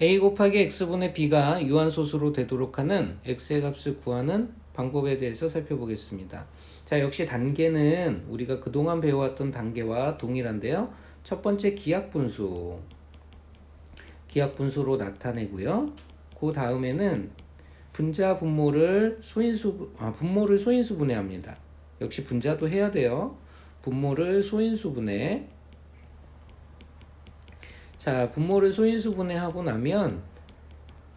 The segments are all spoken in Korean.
a 곱하기 x분의 b가 유한소수로 되도록 하는 x의 값을 구하는 방법에 대해서 살펴보겠습니다. 자, 역시 단계는 우리가 그동안 배워왔던 단계와 동일한데요. 첫 번째 기하분수. 기하분수로 나타내고요. 그 다음에는 분자 분모를 소인수 아, 분모를 소인수 분해합니다. 역시 분자도 해야 돼요. 분모를 소인수 분해. 자, 분모를 소인수 분해하고 나면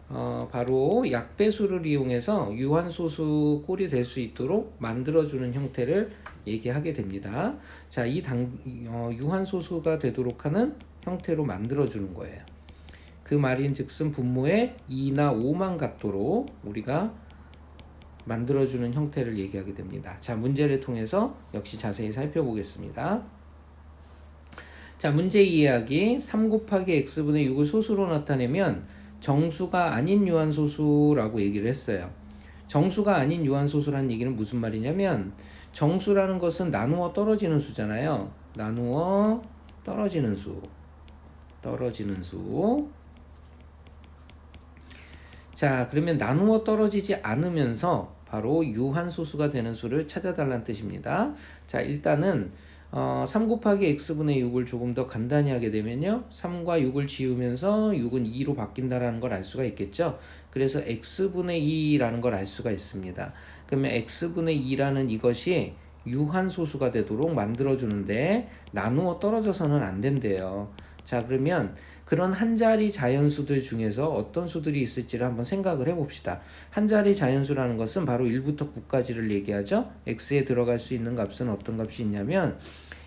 어, 바로 약배수를 이용해서 유한소수 꼴이 될 수 있도록 만들어주는 형태를 얘기하게 됩니다. 자, 이 당, 어, 유한소수가 되도록 하는 형태로 만들어주는 거예요. 그 말인 즉슨 분모의 2나 5만 같도록 우리가 만들어주는 형태를 얘기하게 됩니다. 자, 문제를 통해서 역시 자세히 살펴보겠습니다. 자, 문제 이해하기 3 곱하기 x분의 6을 소수로 나타내면 정수가 아닌 유한소수라고 얘기를 했어요. 정수가 아닌 유한소수라는 얘기는 무슨 말이냐면 정수라는 것은 나누어 떨어지는 수잖아요. 나누어 떨어지는 수. 떨어지는 수. 자, 그러면 나누어 떨어지지 않으면서 바로 유한소수가 되는 수를 찾아달라는 뜻입니다. 자, 일단은 어, 3 곱하기 x분의 6을 조금 더 간단히 하게 되면요. 3과 6을 지우면서 6은 2로 바뀐다라는 걸 알 수가 있겠죠. 그래서 x분의 2라는 걸 알 수가 있습니다. 그러면 x분의 2라는 이것이 유한소수가 되도록 만들어주는데 나누어 떨어져서는 안 된대요. 자, 그러면 그런 한 자리 자연수들 중에서 어떤 수들이 있을지를 한번 생각을 해봅시다. 한 자리 자연수라는 것은 바로 1부터 9까지를 얘기하죠. x에 들어갈 수 있는 값은 어떤 값이 있냐면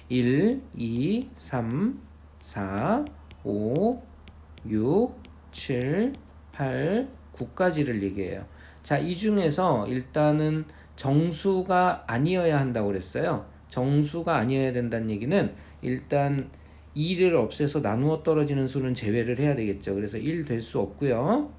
1, 2, 3, 4, 5, 6, 7, 8, 9까지를 얘기해요. 자, 이 중에서 일단은 정수가 아니어야 한다고 그랬어요. 정수가 아니어야 된다는 얘기는 일단 2를 없애서 나누어 떨어지는 수는 제외를 해야 되겠죠. 그래서 1 될 수 없고요.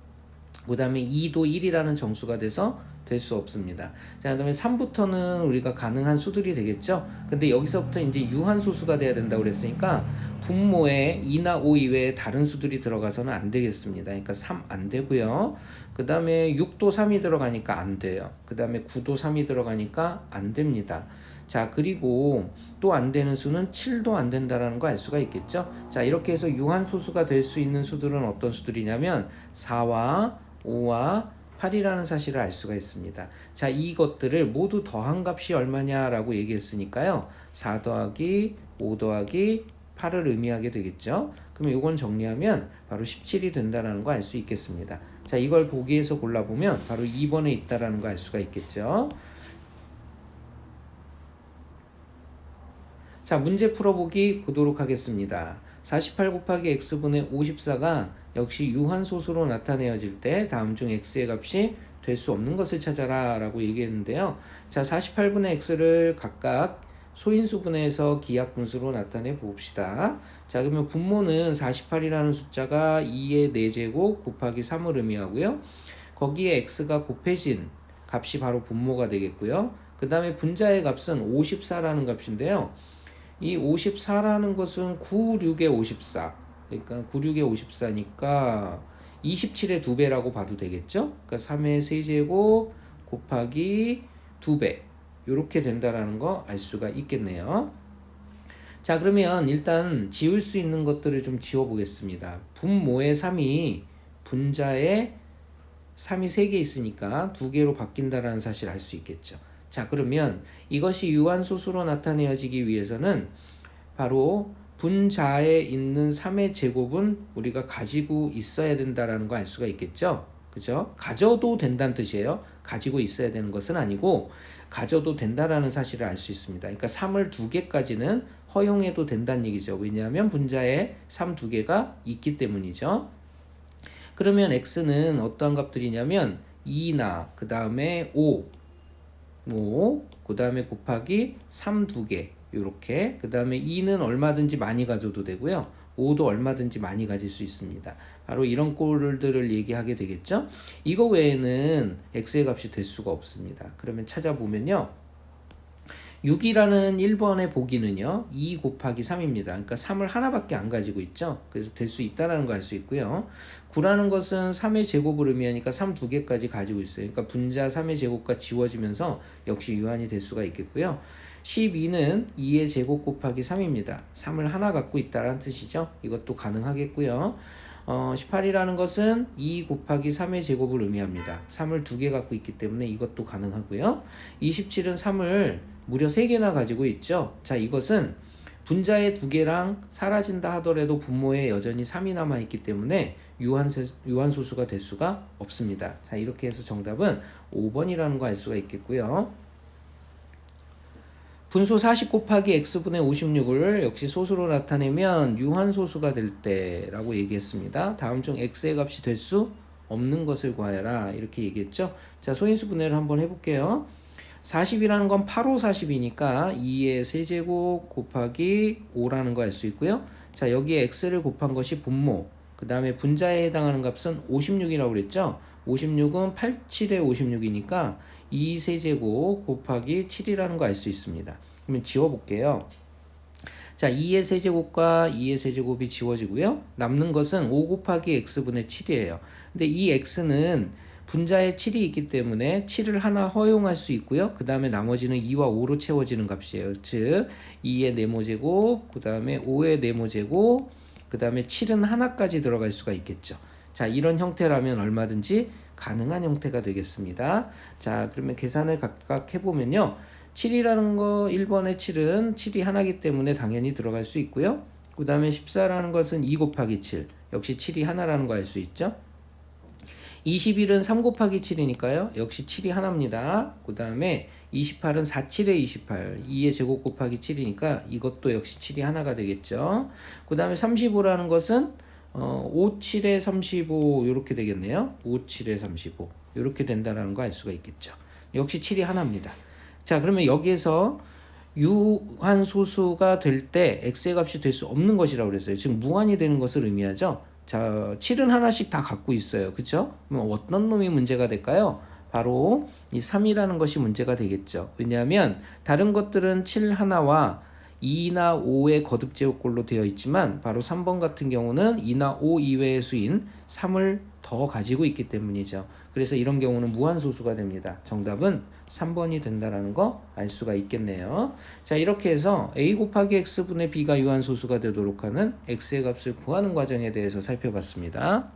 그 다음에 2도 1이라는 정수가 돼서 될 수 없습니다. 자, 그 다음에 3부터는 우리가 가능한 수들이 되겠죠. 근데 여기서부터 이제 유한소수가 돼야 된다고 그랬으니까 분모에 2나 5 이외에 다른 수들이 들어가서는 안 되겠습니다. 그러니까 3 안 되고요. 그 다음에 6도 3이 들어가니까 안 돼요. 그 다음에 9도 3이 들어가니까 안 됩니다. 자, 그리고 또 안 되는 수는 7도 안 된다라는 거 알 수가 있겠죠? 자, 이렇게 해서 유한소수가 될 수 있는 수들은 어떤 수들이냐면 4와 5와 8이라는 사실을 알 수가 있습니다. 자, 이것들을 모두 더한 값이 얼마냐라고 얘기했으니까요. 4 더하기 5 더하기 8을 의미하게 되겠죠? 그럼 이건 정리하면 바로 17이 된다는 거 알 수 있겠습니다. 자, 이걸 보기에서 골라보면 바로 2번에 있다라는 거 알 수가 있겠죠? 자, 문제 풀어보기 보도록 하겠습니다. 48 곱하기 x분의 54가 역시 유한소수로 나타내어질 때 다음 중 x의 값이 될 수 없는 것을 찾아라 라고 얘기했는데요. 자, 48분의 x를 각각 소인수 분해해서 기하분수로 나타내 봅시다. 자, 그러면 분모는 48이라는 숫자가 2의 4제곱 곱하기 3을 의미하고요. 거기에 x가 곱해진 값이 바로 분모가 되겠고요. 그 다음에 분자의 값은 54라는 값인데요. 이 54라는 것은 96의 54. 그러니까 96의 54니까 27의 2배라고 봐도 되겠죠? 그러니까 3의 세제곱 곱하기 2배. 이렇게 된다라는 거 알 수가 있겠네요. 자, 그러면 일단 지울 수 있는 것들을 좀 지워 보겠습니다. 분모의 3이 분자에 3이 3개 있으니까 2개로 바뀐다라는 사실 알 수 있겠죠. 자, 그러면 이것이 유한소수로 나타내어지기 위해서는 바로 분자에 있는 3의 제곱은 우리가 가지고 있어야 된다라는 거 알 수가 있겠죠? 그죠? 가져도 된다는 뜻이에요. 가지고 있어야 되는 것은 아니고 가져도 된다라는 사실을 알 수 있습니다. 그러니까 3을 두 개까지는 허용해도 된다는 얘기죠. 왜냐하면 분자에 3 두 개가 있기 때문이죠. 그러면 x는 어떠한 값들이냐면 2나 그 다음에 5, 5, 그 다음에 곱하기 3 두 개, 요렇게. 그 다음에 2는 얼마든지 많이 가져도 되고요. 5도 얼마든지 많이 가질 수 있습니다. 바로 이런 꼴들을 얘기하게 되겠죠. 이거 외에는 x의 값이 될 수가 없습니다. 그러면 찾아보면요. 6이라는 1번의 보기는요. 2 곱하기 3입니다. 그러니까 3을 하나밖에 안 가지고 있죠. 그래서 될 수 있다라는 거 알 수 있고요. 9라는 것은 3의 제곱을 의미하니까 3 두 개까지 가지고 있어요. 그러니까 분자 3의 제곱과 지워지면서 역시 유한이 될 수가 있겠고요. 12는 2의 제곱 곱하기 3입니다. 3을 하나 갖고 있다라는 뜻이죠. 이것도 가능하겠고요. 어, 18이라는 것은 2 곱하기 3의 제곱을 의미합니다. 3을 두 개 갖고 있기 때문에 이것도 가능하고요. 27은 3을 무려 3개나 가지고 있죠. 자, 이것은 분자의 두 개랑 사라진다 하더라도 분모에 여전히 3이 남아 있기 때문에 유한세, 유한소수가 될 수가 없습니다. 자, 이렇게 해서 정답은 5번이라는 거 알 수가 있겠고요. 분수 40 곱하기 x분의 56을 역시 소수로 나타내면 유한소수가 될 때라고 얘기했습니다. 다음 중 x의 값이 될 수 없는 것을 구하여라 이렇게 얘기했죠. 자 소인수 분해를 한번 해볼게요. 40이라는 건 8호 40이니까 2의 세제곱 곱하기 5라는 거 알 수 있고요. 자 여기에 x를 곱한 것이 분모 그 다음에 분자에 해당하는 값은 56이라고 그랬죠. 56은 87의 56이니까 2 세제곱 곱하기 7이라는 거 알 수 있습니다. 그러면 지워볼게요. 자, 2의 세제곱과 2의 세제곱이 지워지고요. 남는 것은 5 곱하기 x분의 7이에요. 근데 이 x는 분자에 7이 있기 때문에 7을 하나 허용할 수 있고요. 그 다음에 나머지는 2와 5로 채워지는 값이에요. 즉 2의 네모제곱, 그 다음에 5의 네모제곱, 그 다음에 7은 하나까지 들어갈 수가 있겠죠. 자, 이런 형태라면 얼마든지 가능한 형태가 되겠습니다. 자, 그러면 계산을 각각 해보면요. 7이라는 거 1번의 7은 7이 하나기 때문에 당연히 들어갈 수 있고요. 그 다음에 14라는 것은 2 곱하기 7. 역시 7이 하나라는 거 알 수 있죠. 21은 3 곱하기 7이니까요. 역시 7이 하나입니다. 그 다음에 28은 4, 7에 28. 2의 제곱 곱하기 7이니까 이것도 역시 7이 하나가 되겠죠. 그 다음에 35라는 것은 어, 5, 7에 35 이렇게 되겠네요. 5, 7에 35 이렇게 된다는 거 알 수가 있겠죠. 역시 7이 하나입니다. 자 그러면 여기에서 유한 소수가 될 때 x의 값이 될 수 없는 것이라고 그랬어요. 지금 무한이 되는 것을 의미하죠. 자 7은 하나씩 다 갖고 있어요. 그렇죠? 그럼 어떤 놈이 문제가 될까요? 바로 이 3이라는 것이 문제가 되겠죠. 왜냐하면 다른 것들은 7 하나와 2나 5의 거듭 제곱꼴로 되어 있지만 바로 3번 같은 경우는 2나 5 이외의 수인 3을 더 가지고 있기 때문이죠. 그래서 이런 경우는 무한소수가 됩니다. 정답은 3번이 된다라는 거 알 수가 있겠네요. 자 이렇게 해서 a 곱하기 x분의 b가 유한소수가 되도록 하는 x의 값을 구하는 과정에 대해서 살펴봤습니다.